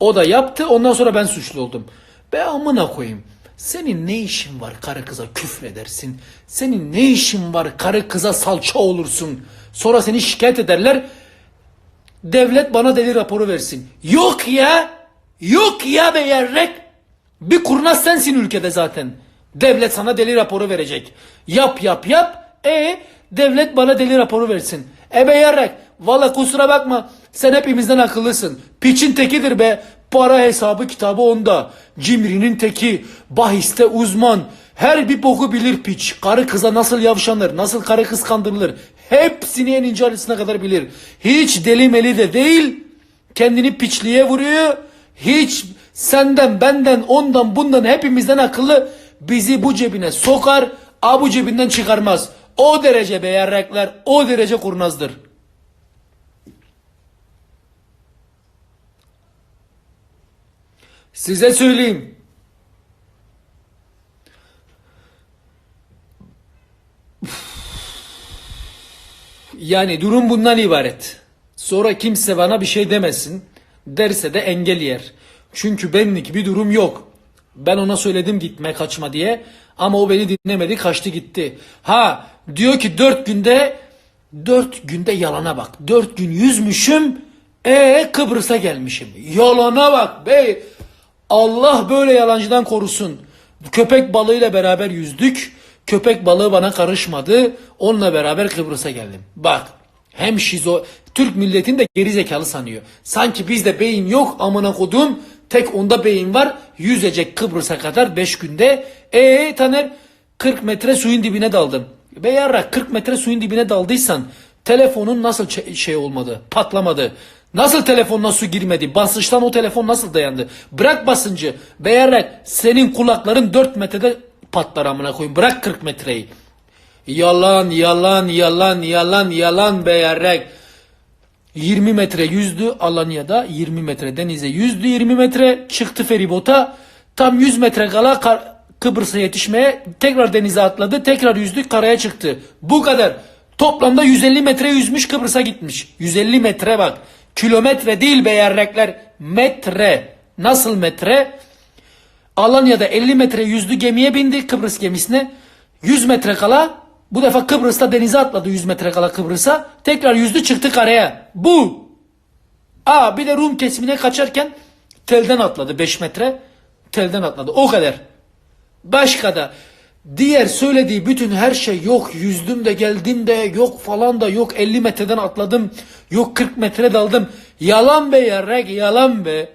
O da yaptı ondan sonra ben suçlu oldum. Be amına koyayım. Senin ne işin var karı kıza küfredersin. Senin ne işin var karı kıza salça olursun. Sonra seni şikayet ederler. Devlet bana deli raporu versin. Yok ya. Yok ya be yarrek. Bir kurnaz sensin ülkede zaten. Devlet sana deli raporu verecek. Yap yap yap. E devlet bana deli raporu versin. E be yarrek. Valla kusura bakma. Sen hepimizden akıllısın. Piçin tekidir be. Para hesabı kitabı onda. Cimrinin teki. Bahiste uzman. Her bir boku bilir piç. Karı kıza nasıl yavşanır, nasıl karı kız kandırılır. Hepsini en ince ayrıntısına kadar bilir. Hiç deli meli de değil. Kendini piçliğe vuruyor. Hiç senden, benden, ondan, bundan hepimizden akıllı bizi bu cebine sokar, a bu cebinden çıkarmaz. O derece beyarrekler, o derece kurnazdır. Size söyleyeyim. Yani durum bundan ibaret. Sonra kimse bana bir şey demesin. Derse de engel yer. Çünkü benlik bir durum yok. Ben ona söyledim gitme kaçma diye. Ama o beni dinlemedi kaçtı gitti. Ha diyor ki dört günde dört günde yalana bak. Dört gün yüzmüşüm. E Kıbrıs'a gelmişim. Yalana bak bey. Allah böyle yalancıdan korusun. Köpek balığıyla beraber yüzdük. Köpek balığı bana karışmadı. Onunla beraber Kıbrıs'a geldim. Bak hem şizo Türk milletini de geri zekalı sanıyor. Sanki bizde beyin yok amına kodum. Tek onda beyin var. Yüzecek Kıbrıs'a kadar 5 günde. E Taner 40 metre suyun dibine daldın. Be yarrak 40 metre suyun dibine daldıysan telefonun nasıl şey olmadı? Patlamadı. Nasıl telefonuna su girmedi? Basınçtan o telefon nasıl dayandı? Bırak basıncı. Be yarrak senin kulakların 4 metrede patlar amına koyayım. Bırak 40 metreyi. Yalan yalan yalan yalan yalan be yarrak. 20 metre yüzdü Alanya'da 20 metre denize yüzdü 20 metre çıktı feribota tam 100 metre kala Kıbrıs'a yetişmeye tekrar denize atladı tekrar yüzdü karaya çıktı bu kadar toplamda 150 metre yüzmüş Kıbrıs'a gitmiş 150 metre bak kilometre değil be yarrekler metre nasıl metre Alanya'da 50 metre yüzdü gemiye bindi Kıbrıs gemisine. 100 metre kala bu defa Kıbrıs'ta denize atladı 100 metre kala Kıbrıs'a. Tekrar yüzdü çıktı karaya. Bu. Aa bir de Rum kesimine kaçarken telden atladı 5 metre. Telden atladı. O kadar. Başka da diğer söylediği bütün her şey yok. Yüzdüm de geldim de yok falan da yok 50 metreden atladım. Yok 40 metre daldım. Yalan be yarrak yalan be.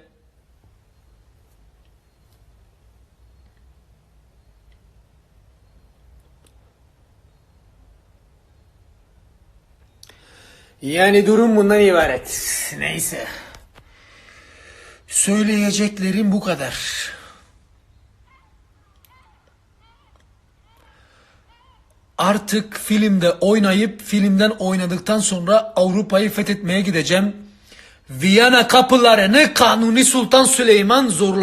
Yani durum bundan ibaret. Neyse. Söyleyeceklerim bu kadar. Artık filmde oynayıp filmden oynadıktan sonra Avrupa'yı fethetmeye gideceğim. Viyana kapılarını Kanuni Sultan Süleyman zorla